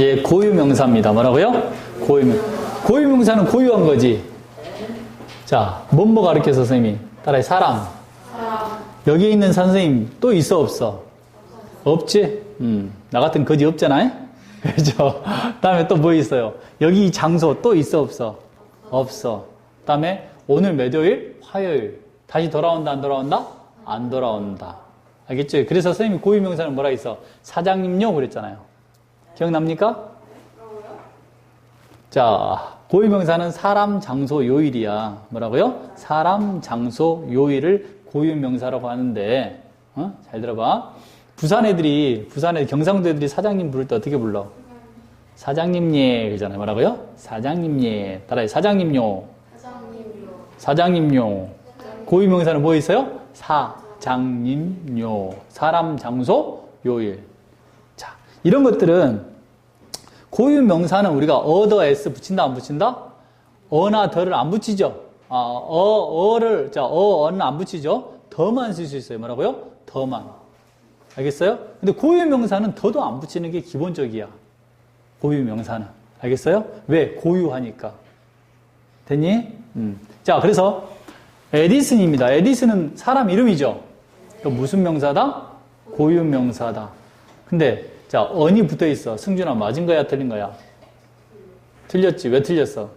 예, 고유명사입니다. 뭐라고요? 고유명. 고유명사는 고유한 거지. 자, 뭐뭐 가르쳐서 선생님이 따라해 사람. 여기 있는 선생님 또 있어 없어? 없지? 음, 나 같은 거지 없잖아요? 그죠? 다음에 또 뭐 있어요? 여기 이 장소 또 있어 없어? 없어. 다음에 오늘 몇 요일? 화요일. 다시 돌아온다 안 돌아온다? 안 돌아온다. 알겠죠? 그래서 선생님이 고유명사는 뭐라 했어? 사장님요 그랬잖아요. 기억납니까? 자, 고유명사는 사람, 장소, 요일이야. 뭐라고요? 사람, 장소, 요일을 고유명사라고 하는데, 어? 잘 들어봐. 부산 애들이, 부산 애 경상도 애들이 사장님 부를 때 어떻게 불러? 사장님 예, 그러잖아요. 뭐라고요? 사장님 예. 따라해. 사장님요. 사장님요. 사장님요. 고유명사는 뭐 있어요? 사장님요. 사람, 장소, 요일. 자, 이런 것들은 고유 명사는 우리가 어더 s 붙인다 안 붙인다? 어나 더를 안 붙이죠. 아, 어, 어를 자, 어, 어는 안 붙이죠. 더만 쓸 수 있어요. 뭐라고요? 더만. 알겠어요? 근데 고유 명사는 더도 안 붙이는 게 기본적이야. 고유 명사는. 알겠어요? 왜? 고유하니까. 됐니? 음. 자, 그래서 에디슨입니다. 에디슨은 사람 이름이죠. 그 무슨 명사다? 고유 명사다. 근데 자, 언이 붙어 있어. 승준아 맞은 거야, 틀린 거야? 틀렸지. 왜 틀렸어?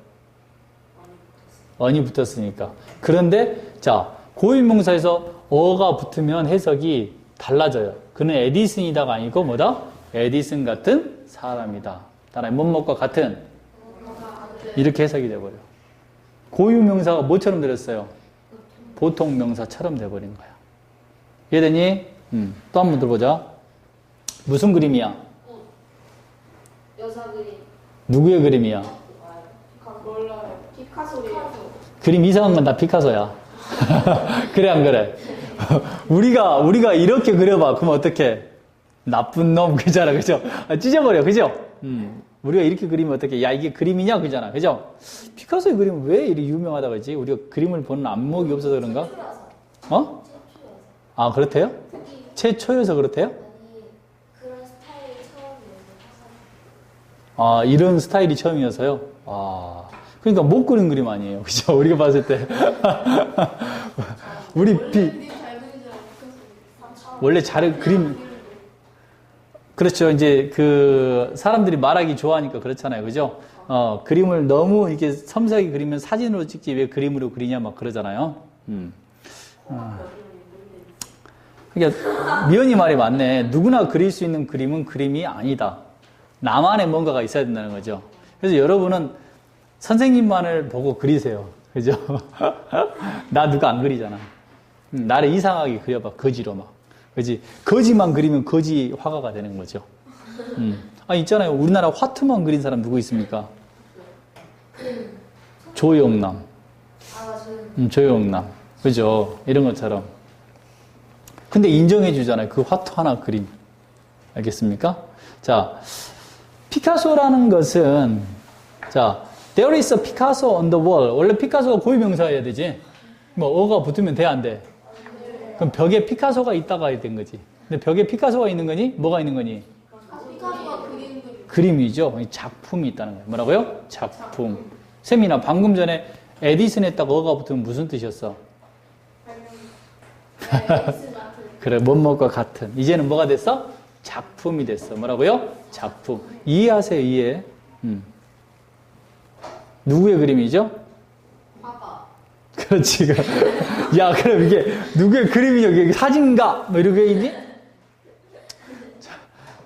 언이 붙었으니까. 그런데 자, 고유명사에서 어가 붙으면 해석이 달라져요. 그는 에디슨이다가 아니고 뭐다? 에디슨 같은 사람이다. 따라해 뭐뭐과 같은 이렇게 해석이 돼버려. 고유명사가 뭐처럼 들었어요? 보통 명사처럼 돼버린 거야. 이해되니? 음, 또 한 번 들어보자. 무슨 그림이야? 여자 그림. 누구의 그림이야? 몰라요. 피카소래요. 그림 이상한 건 다 피카소야. 그래 안 그래? 우리가 우리가 이렇게 그려봐. 그럼 어떻게? 나쁜 놈 그잖아, 그죠? 아, 찢어버려, 그죠? 음, 우리가 이렇게 그리면 어떻게? 야 이게 그림이냐, 그잖아, 그죠? 피카소의 그림은 왜 이리 유명하다 그러지? 우리가 그림을 보는 안목이 없어서 그런가? 어? 아 그렇대요? 최초여서 그렇대요? 그런 스타일이 처음이에요. 아, 이런 스타일이 처음이어서요? 아, 그러니까 못 그린 그림 아니에요. 그죠? 우리가 봤을 때. 우리 비. 원래 잘 그림, 그렇죠. 이제 그 사람들이 말하기 좋아하니까 그렇잖아요. 그죠? 어, 그림을 너무 이렇게 섬세하게 그리면 사진으로 찍지 왜 그림으로 그리냐 막 그러잖아요. 음. 아. 그러니까 미연이 말이 맞네. 누구나 그릴 수 있는 그림은 그림이 아니다. 나만의 뭔가가 있어야 된다는 거죠. 그래서 여러분은 선생님만을 보고 그리세요. 그죠? 나 누가 안 그리잖아. 음, 나를 이상하게 그려봐. 거지로 막. 그지? 거지만 그리면 거지 화가가 되는 거죠. 음. 아, 있잖아요. 우리나라 화투만 그린 사람 누구 있습니까? 조영남. 음, 조영남. 그죠? 이런 것처럼. 근데 인정해 주잖아요. 그 화투 하나 그림. 알겠습니까? 자, 피카소라는 것은, 자, there is a Picasso on the wall. 원래 피카소가 고유명사여야 되지. 뭐, 어가 붙으면 돼, 안 돼? 그럼 벽에 피카소가 있다가 된 거지. 근데 벽에 피카소가 있는 거니? 뭐가 있는 거니? 그림이죠. 작품이 있다는 거예요. 뭐라고요? 작품. 세미나 방금 전에 에디슨 했다가 어가 붙으면 무슨 뜻이었어? 그래, 뭐뭐과 같은. 이제는 뭐가 됐어? 작품이 됐어. 뭐라고요? 작품. 이해하세요, 이해. 음. 누구의 그림이죠? 봐봐. 그렇지. 그. 야, 그럼 이게 누구의 그림이냐? 이게 사진가? 뭐 이렇게 있니? 자,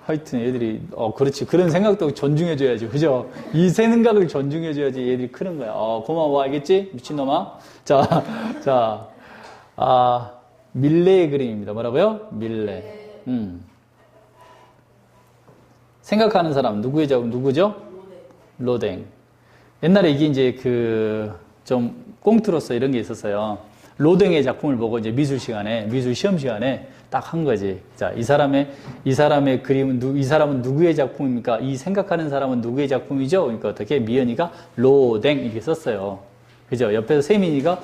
하여튼 애들이, 어, 그렇지. 그런 생각도 존중해 줘야지. 그죠? 이 생각을 존중해 줘야지 얘들이 크는 거야. 어, 고마워. 알겠지? 미친놈아. 자, 자, 아, 밀레의 그림입니다. 뭐라고요? 밀레. 음. 생각하는 사람, 누구의 작품, 누구죠? 로댕. 옛날에 이게 이제 그, 좀, 꽁트로서 이런 게 있었어요. 로댕의 작품을 보고 이제 미술 시간에, 미술 시험 시간에 딱 한 거지. 자, 이 사람의, 이 사람의 그림은 누, 이 사람은 누구의 작품입니까? 이 생각하는 사람은 누구의 작품이죠? 그러니까 어떻게 미연이가 로댕 이렇게 썼어요. 그죠? 옆에서 세민이가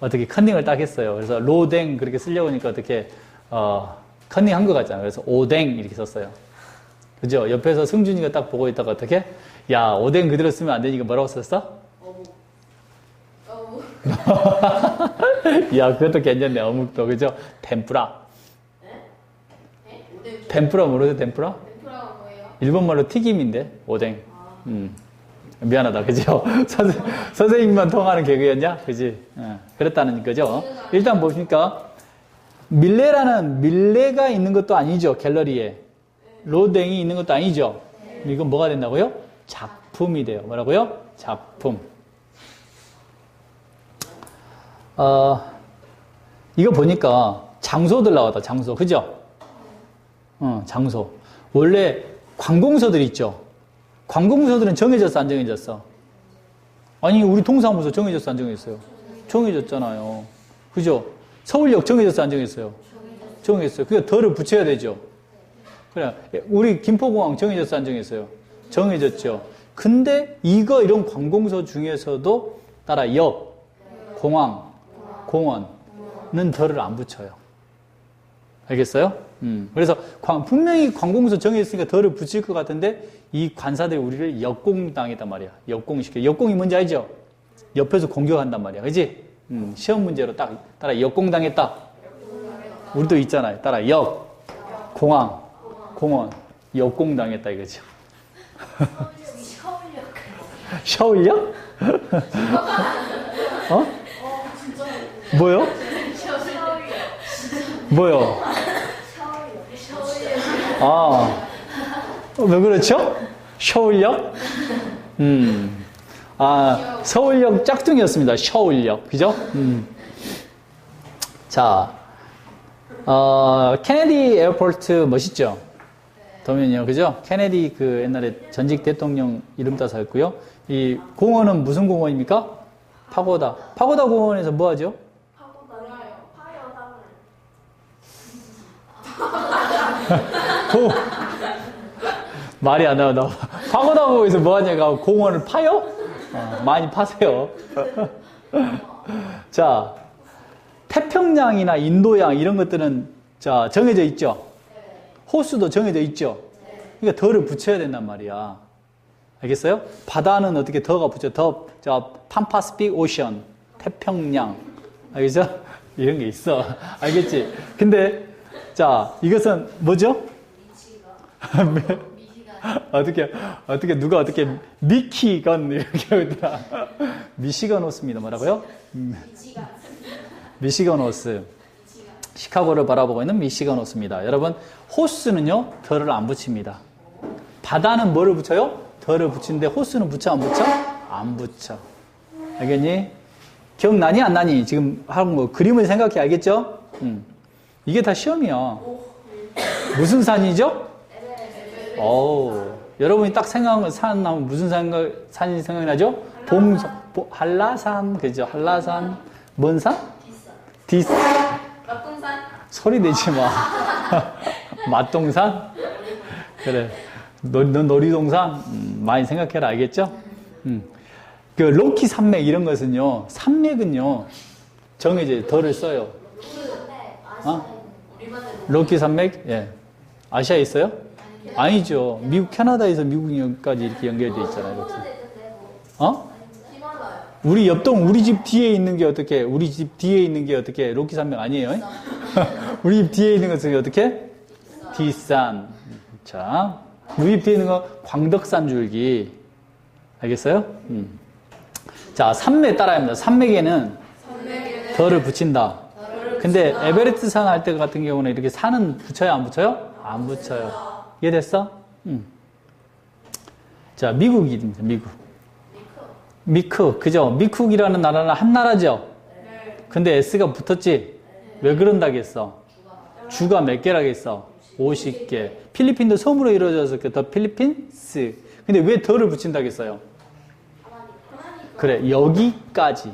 어떻게 컨닝을 딱 했어요. 그래서 로댕 그렇게 쓰려고 하니까 어떻게, 어, 컨닝 한것 같잖아요. 그래서 오댕 이렇게 썼어요. 그죠? 옆에서 승준이가 딱 보고 있다가 어떻게? 야, 오뎅 그대로 쓰면 안 되니까 뭐라고 썼어? 어묵. 어묵. 야, 그것도 괜찮네. 어묵도. 그죠? 템프라. 모르죠? 템프라? tempura가 뭐예요? 일본말로 튀김인데, 오뎅. 아. 음. 미안하다. 그죠? 선생, 선생님만 통하는 개그였냐? 그지? 어, 그랬다는 거죠. 일단 보시니까, 밀레라는 밀레가 있는 것도 아니죠. 갤러리에. 로댕이 있는 것도 아니죠. 이건 뭐가 된다고요? 작품이 돼요. 뭐라고요? 작품. 어, 이거 보니까 장소들 나왔다. 장소. 그죠? 어, 장소. 원래 관공서들 있죠. 관공서들은 정해졌어, 안 정해졌어? 아니, 우리 동사무소 정해졌어, 안 정해졌어요? 정해졌잖아요. 그죠? 서울역 정해졌어, 안 정해졌어요? 정해졌어요. 그게 덜을 붙여야 되죠. 그래. 우리 김포공항 정해졌어, 안 정해졌어요? 정해졌죠. 근데 이거 이런 관공서 중에서도 따라 역, 공항, 공원은 덜을 안 붙여요. 알겠어요? 음. 그래서 관- 분명히 관공서 정해졌으니까 덜을 붙일 것 같은데 이 관사들이 우리를 역공당했단 말이야. 역공시켜. 역공이 뭔지 알죠? 옆에서 공격한단 말이야. 그지? 음, 시험 문제로 딱 따라 역공당했다. 우리도 있잖아요. 따라 역, 공항, 공원, 역공 당했다 이거죠. 서울역. 샤울력? 어? 뭐요? 뭐요? 아, 왜 그렇죠? 서울역? 음. 아, 서울역 짝퉁이었습니다. 서울역. 그죠? 음. 자, 어, 케네디 에어포트 멋있죠? 도면이요. 그죠? 케네디 그 옛날에 전직 대통령 이름 따서 했고요. 이 공원은 무슨 공원입니까? 파고다. 파고다 공원에서 뭐 하죠? 고 말이 안 나와 나 파고다 공원에서 뭐 하냐가 공원을 파요? 어, 많이 파세요. 자 태평양이나 인도양 이런 것들은 자 정해져 있죠. 호수도 정해져 있죠. 그러니까 더를 붙여야 된단 말이야. 알겠어요? 바다는 어떻게 더가 붙여? 더, 자, 판파스픽 오션, 태평양. 알겠죠? 이런 게 있어. 알겠지? 근데, 자, 이것은 뭐죠? 어떻게, 어떻게, 누가 어떻게, 미키건, 이렇게 하더라. 미시건 호스입니다. 뭐라고요? 미치가. 미시건 호스. 시카고를 바라보고 있는 미시건 호스입니다. 여러분, 호스는요, 덜을 안 붙입니다. 바다는 뭐를 붙여요? 덜을 붙이는데 호스는 붙여, 안 붙여? 안 붙여. 알겠니? 기억나니, 안 나니? 지금 하는 거, 그림을 생각해, 알겠죠? 음. 이게 다 시험이야. 무슨 산이죠? 오, 여러분이 딱 생각하면 산 나면 무슨 생각, 산이 생각나죠? 봉산, 보- 한라산, 그죠? 한라산. 뭔 산? 막동산. 소리 내지 마. 맛동산? 그래. 너, 너 놀이동산? 음, 많이 생각해라, 알겠죠? 음. 그 로키 산맥 이런 것은요, 산맥은요, 정해져, 덜을 써요. 어? 로키 산맥? 예. 아시아에 있어요? 아니죠. 미국, 캐나다에서 미국까지 이렇게 연결되어 있잖아요. 이렇게. 어? 히말라야. 우리 옆동 우리 집 뒤에 있는 게 어떻게? 우리 집 뒤에 있는 게 어떻게? 로키 산맥 아니에요? 우리 집 뒤에 있는 것은 어떻게? 뒷산. 자, 우리 집 뒤에 있는 거 광덕산 줄기. 알겠어요? 음. 자, 산맥 따라야 합니다. 산맥에는 덜을 붙인다. 근데 에베레스트 산 할 때 같은 경우는 이렇게 산은 붙여요, 안 붙여요? 안 붙여요. 이해됐어? 음. 자, 미국입니다, 미국. 미크, 그죠? 미쿡이라는 나라는 한 나라죠? 근데 S가 붙었지? 왜 그런다겠어? 주가 몇 개라겠어? 50개. 필리핀도 섬으로 이루어져서 그더 필리핀스. 근데 왜 더를 붙인다겠어요? 그래, 여기까지.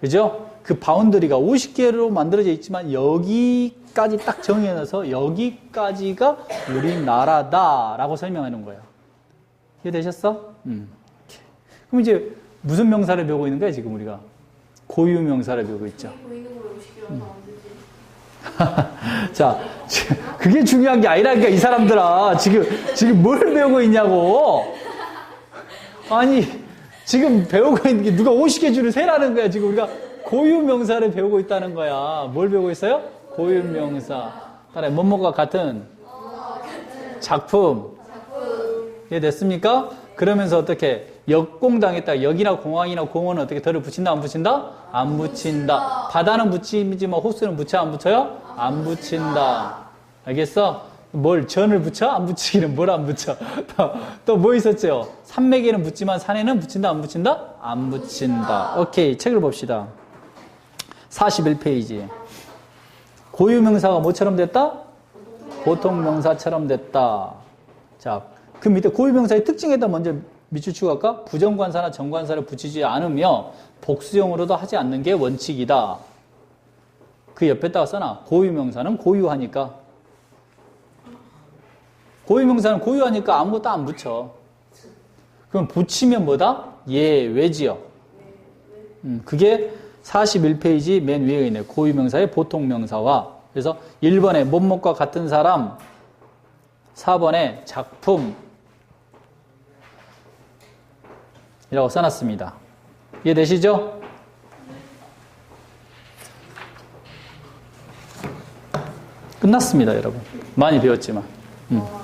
그죠? 그 바운더리가 50개로 만들어져 있지만 여기까지 딱 정해놔서 여기까지가 우리나라다라고 설명하는 거예요. 이해되셨어? 음. 그럼 이제 무슨 명사를 배우고 있는 거야, 지금 우리가? 고유 명사를 배우고 있죠. 보이는 걸 50개로 안 되지. 자, 지- 그게 중요한 게 아니라니까, 이 사람들아. 지금, 지금 뭘 배우고 있냐고. 아니, 지금 배우고 있는 게 누가 50개 줄을 세라는 거야. 지금 우리가 고유 명사를 배우고 있다는 거야. 뭘 배우고 있어요? 고유 명사. 따라 뭐뭐가 같은 작품. 이해됐습니까? 그러면서 어떻게 역공당했다. 역이나 공항이나 공원은 어떻게 덜을 붙인다 안 붙인다? 안 붙인다. 바다는 붙이지만 호수는 붙여 안 붙여요? 안 붙인다. 알겠어? 뭘 전을 붙여? 안 붙이기는 뭘 안 붙여? 또 뭐 있었죠? 산맥에는 붙지만 산에는 붙인다 안 붙인다? 안 붙인다. 오케이 책을 봅시다. 41페이지. 고유명사가 뭐처럼 됐다? 보통명사처럼 됐다. 자, 그 밑에 고유명사의 특징에다 먼저 밑줄 치고 갈까? 부정관사나 정관사를 붙이지 않으며 복수형으로도 하지 않는 게 원칙이다. 그 옆에다가 써놔. 고유명사는 고유하니까. 고유명사는 고유하니까 아무것도 안 붙여. 그럼 붙이면 뭐다? 예외지요. 음, 그게 41페이지 맨 위에 있네. 고유명사의 보통명사와. 그래서 1번에 못못과 같은 사람, 4번에 작품, 이라고 써놨습니다. 이해되시죠? 끝났습니다, 여러분. 많이 배웠지만. 음.